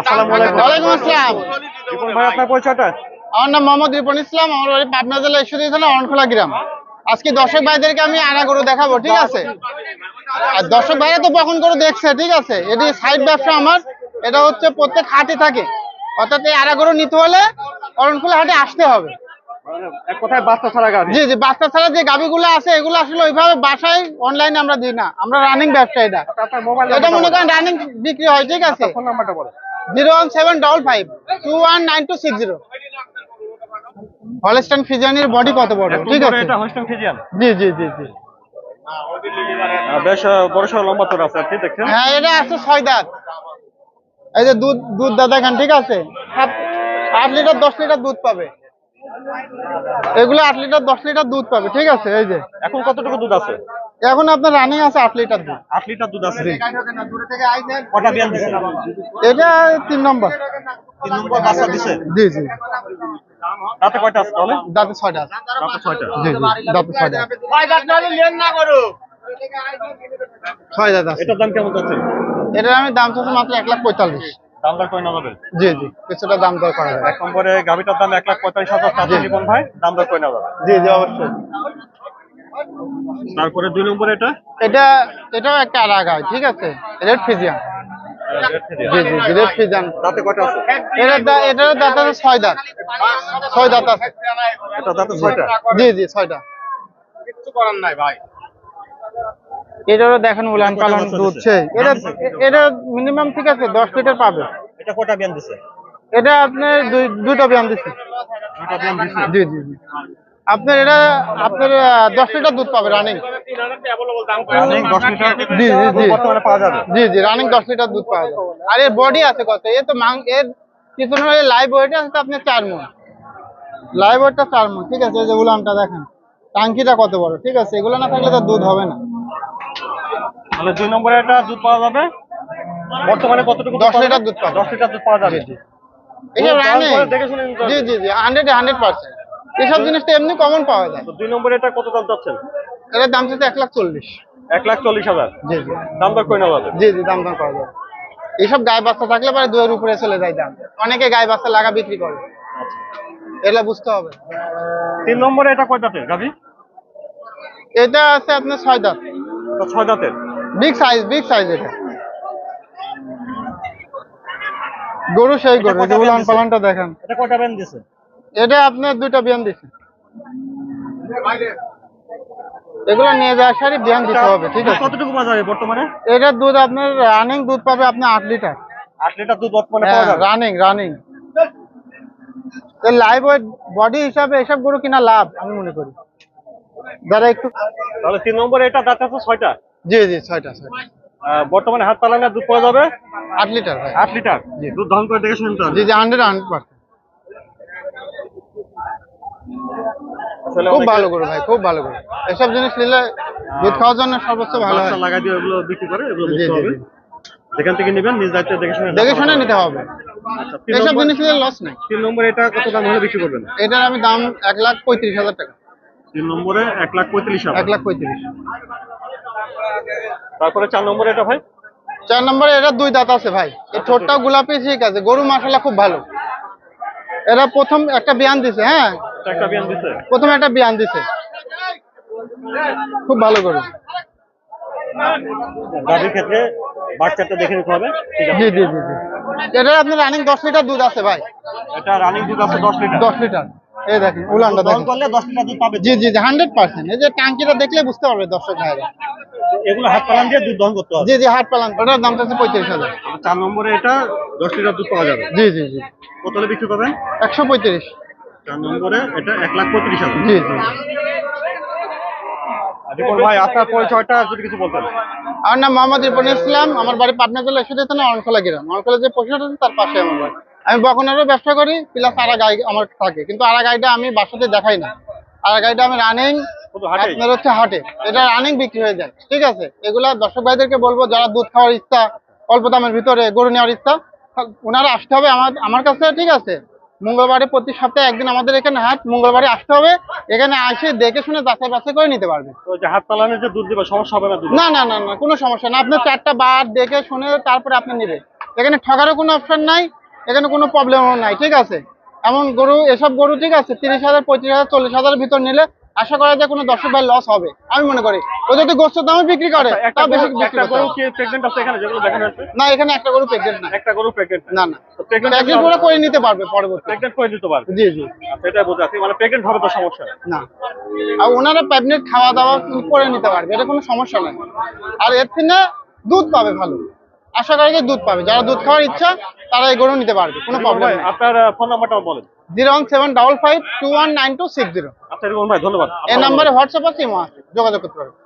আসসালামু আলাইকুম। ওয়ালাইকুম আসসালাম। রিপন ভাই আপনার পরিচয়টা? আমার নাম মোহাম্মদ রিপন ইসলাম আমার বাড়ি পাবনা জেলা ঈশ্বরদী থানা অরণখোলা গ্রাম। আজকে দর্শক ভাইদেরকে আমি আনা গরু দেখাবো ঠিক আছে? আর দর্শক ভাইরা তো বখন গরু দেখছে ঠিক আছে? এটি সাইড ব্যবসা আমার এটা হচ্ছে প্রত্যেক হাটে থাকে। অর্থাৎ এই আড়া গরু নিতে হলে অরণখোলা হাটে আসতে হবে। কথায় বাচ্চা ছাড়া জি জি বাচ্চা ছাড়া যে গাভিগুলো আছে এগুলো আসলে ওইভাবে বাসায় অনলাইনে আমরা দিই না। আমরা রানিং ব্যবসা এটা। এটা মনে করেন রানিং বিক্রি হয় ঠিক আছে? ফোন নাম্বারটা zero one seven double five two one nine two six zero Holstein ফিজিয়ানির body কত বড় ঠিক আছে। এটা হোস্টেল ফিজিয়ান জি জি জি জি। বেশ বড় সড়ো লম্বা তোর আছে আর দেখছেন হ্যাঁ এটা আছে ছয় দাঁত এই যে দুধ দুধ দাদা খান ঠিক আছে? আট লিটার দশ লিটার দুধ পাবে। এগুলো আট লিটার দশ লিটার দুধ পাবে ঠিক আছে এই যে। এখন কতটুকু দুধ আছে? এখন আপনার রানিং আছে আট লিটার দুধ। আট লিটার দুধ আছে। কটা বিয়ান দিছে? এটা তিন নম্বর। তিন নম্বর বাচ্চা দিছে? জি জি। রাতে কয়টা আছে তাহলে? দাঁতে ছয়টা আছে। রাতে ছয়টা। জি জি দাঁতে ছয়টা আছে। ছয় দাঁত আছে। এটার দাম কেমন যাচ্ছে এটার আমি দাম চাচ্ছি মাত্র এক লাখ পঁয়তাল্লিশ। দাম দর করে না যাবে? জি জি কিছুটা দাম দর করা যাবে। এক নম্বরে গাভিটার দাম এক লাখ পঁয়তাল্লিশ হাজার রিপন ভাই দাম দর করে যাবে? জি জি অবশ্যই। তারপরে দুই নম্বরে এটা? এটা এটাও একটা গায় ঠিক আছে? Red Friesian. জি জি জি রেড ফিজিয়ান। রাতে কয়টা আছে? এটার দা- দাঁত আছে ছয় দাঁত। ছয় দাঁত আছে। এটা দাঁতে ছয়টা? জি জি ছয়টা। এটারও দেখেন উলান পালন এটা এটা মিনিমাম ঠিক আছে দশ লিটার পাবে। এটা কয়টা বিয়ান দিছে? এটা আপনার দুটো বিয়ান দিচ্ছে দুটা বিয়ান দিছে? জি জি জি। আপনার এটা আপনার দশ লিটার দুধ পাবে রানিং জি, জি, জি। পাওয়া যাবে? জি জি রানিং দশ লিটার দুধ পাওয়া যাবে। আর এর বডি আছে কত? এ তো মাং এর পিছনে লাইভ ওয়েট আছে আপনার চার মন। লাইভ ওয়েটটা চার মন ঠিক আছে? এই যে উলানটা দেখেন। টাঙ্কিটা কত বড়? ঠিক আছে? এগুলো না থাকলে তো দুধ হবে না। দুই নম্বরে একটা দুধ পাওয়া যাবে? বর্তমানে কতটুকু দশ লিটার দুধ পাবে। দশ লিটার দুধ পাওয়া যাবে। দেখে শুনে জি জি জি হান্ড্রেড হান্ড্রেড পার্সেন্ট এসব জিনিসটা এমনি কমন পাওয়া যায়। তো দুই নম্বরে এটা কত দাম চাচ্ছেন? এটার দাম হচ্ছে এক লাখ চল্লিশ। এক লাখ চল্লিশ হাজার? জি জি। দাম দর করে নেওয়া যাবে? জি জি দাম দাম করা যাবে। এইসব গায়ে বাচ্চা থাকলে পরে দুয়ের উপরে চলে যায় দাম। অনেকে গায়ে বাচ্চা লাগা বিক্রি করে। এগুলা বুঝতে হবে। তিন নম্বরে এটা কয় দাঁতের গাভি? এটা আছে আপনার ছয় দাঁত। এটা ছয় দাঁতের? বিগ সাইজ বিগ সাইজ এটা। গরু সেই গরু কয়টা যে পালানটা দেখেন। এটা কয়টা ব্যান দিছে এটা আপনার দুইটা বিয়ান দিছে। এগুলো নিয়ে যাওয়ার সারি বিয়ান দিতে হবে ঠিক আছে? কতটুকু পাওয়া যাবে বর্তমানে? এটার দুধ আপনার রানিং দুধ পাবে আপনার আট লিটার। আট লিটার দুধ বর্তমানে পাওয়া যাবে? Running running live weight body হিসাবে এসব গরু কিনা লাভ আমি মনে করি। যারা একটু তাহলে তিন নম্বরে এটা দাঁত আছে ছয়টা? জি জি ছয়টা ছয়টা। বর্তমানে হাত পালাঙ্গা দুধ পাওয়া যাবে? আট লিটার আট লিটার? দুধ দহন করে দেখে শুনতে হবে। জি জি হান্ড্রেড হান্ড্রেড পার্সেন্ট আসলে খুব ভালো গরু ভাই খুব ভালো গরু। এসব জিনিস নিলে দুধ খাওয়ার জন্য সর্বোচ্চ ভালো হয়। লাগাই দিয়ে ওগুলো বিক্রি করে এগুলো বুঝতে হবে। যেখান থেকে নেবেন নিজ দায়িত্বে দেখে শুনে দেখে শুনে নিতে হবে। আচ্ছা, এসব জিনিস নিলে লস নাই। তিন নম্বরে এটা কত দাম হলে বিক্রি করবেন? এটার আমি দাম এক লাখ পঁয়ত্রিশ হাজার টাকা। তিন নম্বরে এক লাখ পঁয়ত্রিশ এক লাখ পঁয়ত্রিশ। তারপরে চার নম্বরে এটা ভাই? চার নম্বরে এটা দুই দাঁত আছে ভাই। এই ঠোঁটটাও গোলাপি ঠিক আছে। গরু মাসালা খুব ভালো। এরা প্রথম একটা বিয়ান দিছে হ্যাঁ? প্রথম একটা বিয়ান দিছে। খুব ভালো গরু গাড়ির ক্ষেত্রে বাচ্চাটা দেখে নিতে হবে। জি জি জি জি। এটার আপনার রানিং দশ লিটার দুধ আছে ভাই। এটা রানিং দুধ আছে দশ লিটার দশ লিটার এই দেখেন উলানটা দেখেন। করলে দশ লিটার দুধ পাবে। জি জি জি হান্ড্রেড পার্সেন্ট এই যে দেখলে বুঝতে পারবে দর্শক ভাইরা এগুলো হাত পালান দিয়ে দুধ দহন করতে হবে। জি জি পালান। ওটার দাম হচ্ছে পঁয়ত্রিশ হাজার। চার নম্বরে এটা দশ লিটার দুধ পাওয়া যাবে। জি জি জি। কত বিক্রি করবেন? একশো পঁয়ত্রিশ। চার নম্বরে এটা এক লাখ পঁয়ত্রিশ হাজার। জি। জি রিপন ভাই আপনার পরিচয়টা যদি কিছু বলতেন। আমার নাম মোহাম্মদ ইরফান ইসলাম আমার বাড়ি পাটনা জেলা এসে থানা গ্রাম। যে পশুহাট আছে তার পাশে আমার বাড়ি। আমি বকনারও ব্যবসা করি প্লাস আড়া গাই আমার থাকে। কিন্তু আড়া গাইটা আমি বাসাতে দেখাই না। আড়া গাইটা আমি রানিং আপনার হচ্ছে হাটে। এটা রানিং বিক্রি হয়ে যায়। ঠিক আছে? এগুলা দর্শক ভাইদেরকে বলব যারা দুধ খাওয়ার ইচ্ছা অল্প দামের ভিতরে গরু নেওয়ার ইচ্ছা ওনারা আসতে হবে আমার আমার কাছে ঠিক আছে? মঙ্গলবারে প্রতি সপ্তাহে একদিন আমাদের এখানে হাট মঙ্গলবারে আসতে হবে। এখানে আসে দেখে শুনে যাচাই বাছাই করে নিতে পারবে। তো হাত পালানের যে দুধ দেবে সমস্যা হবে না না না না না কোনো সমস্যা না। আপনার চারটা বার দেখে শুনে তারপরে আপনি নেবে এখানে ঠকারও কোনো অপশন নাই এখানে কোনো প্রবলেমও নাই ঠিক আছে? এমন গরু এসব গরু ঠিক আছে তিরিশ হাজার পঁয়ত্রিশ হাজার চল্লিশ হাজারের ভিতর নিলে আশা করা যায় কোনো দর্শক ভাই লস হবে। আমি মনে করি। ও যদি গোস্ত দামে বিক্রি করে আচ্ছা, একটা তা বেশি একটা গরু কি আছে এখানে? যেগুলো দেখানো হচ্ছে না এখানে একটা গরু প্রেগনেন্ট না। একটা গরু প্রেগনেন্ট না না। প্যাকেজ করে করে নিতে পারবে পরবর্তী। প্রেগনেন্ট করে নিতে পারবে। জি জি। আচ্ছা এটা বোঝাচ্ছি মানে প্রেগনেন্ট হবে তো সমস্যা। না। আর ওনারা প্যাবনেট খাওয়া দাওয়া করে নিতে পারবে এটা কোনো সমস্যা নেই। আর এর থেকে দুধ পাবে ভালো। আশা করি যায় দুধ পাবে। যারা দুধ খাওয়ার ইচ্ছা তারা এই গরু নিতে পারবে কোনো প্রবলেম নেই। আপনার ফোন নাম্বারটা বলেন। Zero one seven double five two one nine two six zero. আচ্ছা রিপন ভাই ধন্যবাদ। এই নাম্বারে হোয়াটসঅ্যাপ আছে ইমো আছে যোগাযোগ করতে পারবে।